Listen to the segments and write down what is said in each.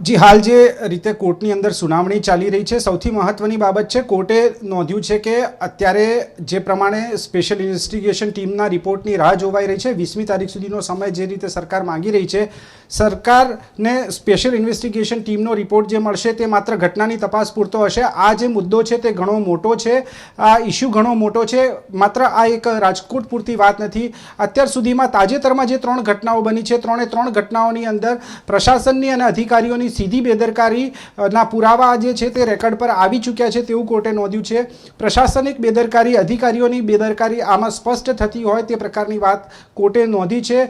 જી, હાલ જે રીતે કોર્ટની અંદર સુનાવણી ચાલી રહી છે, સૌથી મહત્વની બાબત છે, કોર્ટે નોંધ્યું છે કે અત્યારે જે પ્રમાણે સ્પેશિયલ ઇન્વેસ્ટિગેશન ટીમના રિપોર્ટની રાહ જોવાઈ રહી છે, વીસમી તારીખ સુધીનો સમય જે રીતે સરકાર માંગી રહી છે, સરકારને સ્પેશિયલ ઇન્વેસ્ટિગેશન ટીમનો રિપોર્ટ જે મળશે તે માત્ર ઘટનાની તપાસ પૂરતો હશે. આ જે મુદ્દો છે તે ઘણો મોટો છે, આ ઇસ્યુ ઘણો મોટો છે, માત્ર આ એક રાજકોટ પૂરતી વાત નથી. અત્યાર સુધીમાં તાજેતરમાં જે ત્રણ ઘટનાઓ બની છે, ત્રણે ત્રણ ઘટનાઓની અંદર પ્રશાસનની અને અધિકારીઓની સીધી બેદરકારીના પુરાવા જે છે તે રેકર્ડ પર આવી ચૂક્યા છે તેવું કોર્ટે નોંધ્યું છે. પ્રશાસનિક બેદરકારી, અધિકારીઓની બેદરકારી આમાં સ્પષ્ટ થતી હોય તે પ્રકારની વાત કોર્ટે નોંધી છે.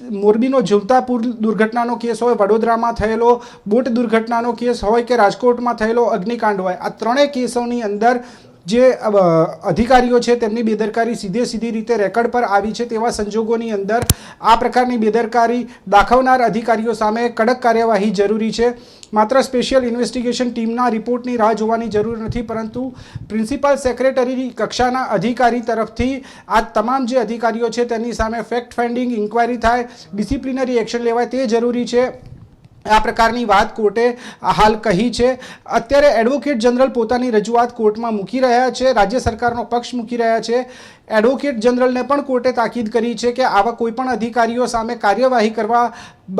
મોરબીનો પુલ દુર્ઘટનાનો કેસ હોય, વડોદરામાં થયેલો બોટ દુર્ઘટનાનો કેસ હોય કે રાજકોટમાં થયેલો અગ્નિકાંડ હોય, આ ત્રણેય કેસોની અંદર જે અધિકારીઓ છે તેમની બેદરકારી સીધે સીધી રીતે રેકર્ડ પર આવી છે તેવા સંજોગોની અંદર આ પ્રકારની બેદરકારી દાખવનાર અધિકારીઓ સામે કડક કાર્યવાહી જરૂરી છે. માત્ર સ્પેશિયલ ઇન્વેસ્ટિગેશન ટીમના રિપોર્ટની રાહ જોવાની જરૂર નથી, પરંતુ પ્રિન્સિપાલ સેક્રેટરી કક્ષાના અધિકારી તરફથી આ તમામ જે અધિકારીઓ છે તેની સામે ફેક્ટ ફાઇન્ડિંગ ઇન્ક્વાયરી થાય, ડિસિપ્લિનરી એક્શન લેવાય તે જરૂરી છે. આ પ્રકારની વાત કોર્ટે હાલ કહી છે. અત્યારે એડવોકેટ જનરલ પોતાની રજૂઆત કોર્ટમાં મૂકી રહ્યા છે. રાજ્ય સરકારનો પક્ષ મૂકી રહ્યા છે. એડવોકેટ જનરલને પણ કોર્ટે તાકીદ કરી છે કે આવા કોઈપણ અધિકારીઓ સામે કાર્યવાહી કરવા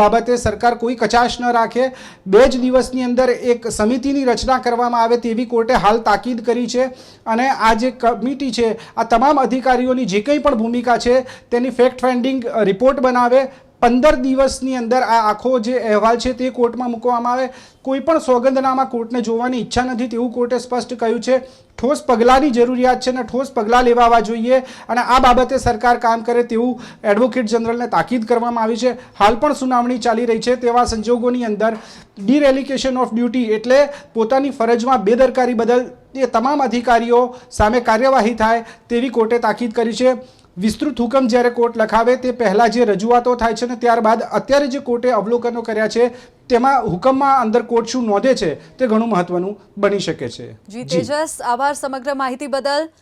બાબતે સરકાર કોઈ કચાશ ન રાખે. બે જ દિવસની અંદર એક સમિતિની રચના કરવામાં આવે તેવી કોર્ટે હાલ તાકીદ કરી છે. અને આ જે કમિટી છે, આ તમામ અધિકારીઓની જે કંઈ પણ ભૂમિકા છે, તેની ફેક્ટ ફાઇન્ડિંગ રિપોર્ટ બનાવે. પંદર દિવસની અંદર આ આખો જે અહેવાલ છે તે કોર્ટમાં મૂકવામાં આવે. કોઈ પણ સોગંદનામા કોર્ટને જોવાની ઈચ્છા નથી તેવું કોર્ટે સ્પષ્ટ કહ્યું છે. ઠોસ પગલાંની જરૂરિયાત છે અને ઠોસ પગલાં લેવાવા જોઈએ અને આ બાબતે સરકાર કામ કરે તેવું એડવોકેટ જનરલને તાકીદ કરવામાં આવી છે. હાલ પણ સુનાવણી ચાલી રહી છે તેવા સંજોગોની અંદર ડિરેલિકેશન ઓફ ડ્યુટી એટલે પોતાની ફરજમાં બેદરકારી બદલ એ તમામ અધિકારીઓ સામે કાર્યવાહી થાય તેવી કોર્ટે તાકીદ કરી છે. વિસ્તૃત હુકમ જ્યારે કોર્ટ લખાવે તે પહેલાં જે રજૂઆતો થાય છે ને ત્યારબાદ અત્યારે જે કોર્ટે અવલોકનો કર્યા છે, તેમાં હુકમમાં અંદર કોર્ટ શું નોંધે છે તે ઘણું મહત્વનું બની શકે છે. જી, તેજસ, આભાર સમગ્ર માહિતી બદલ.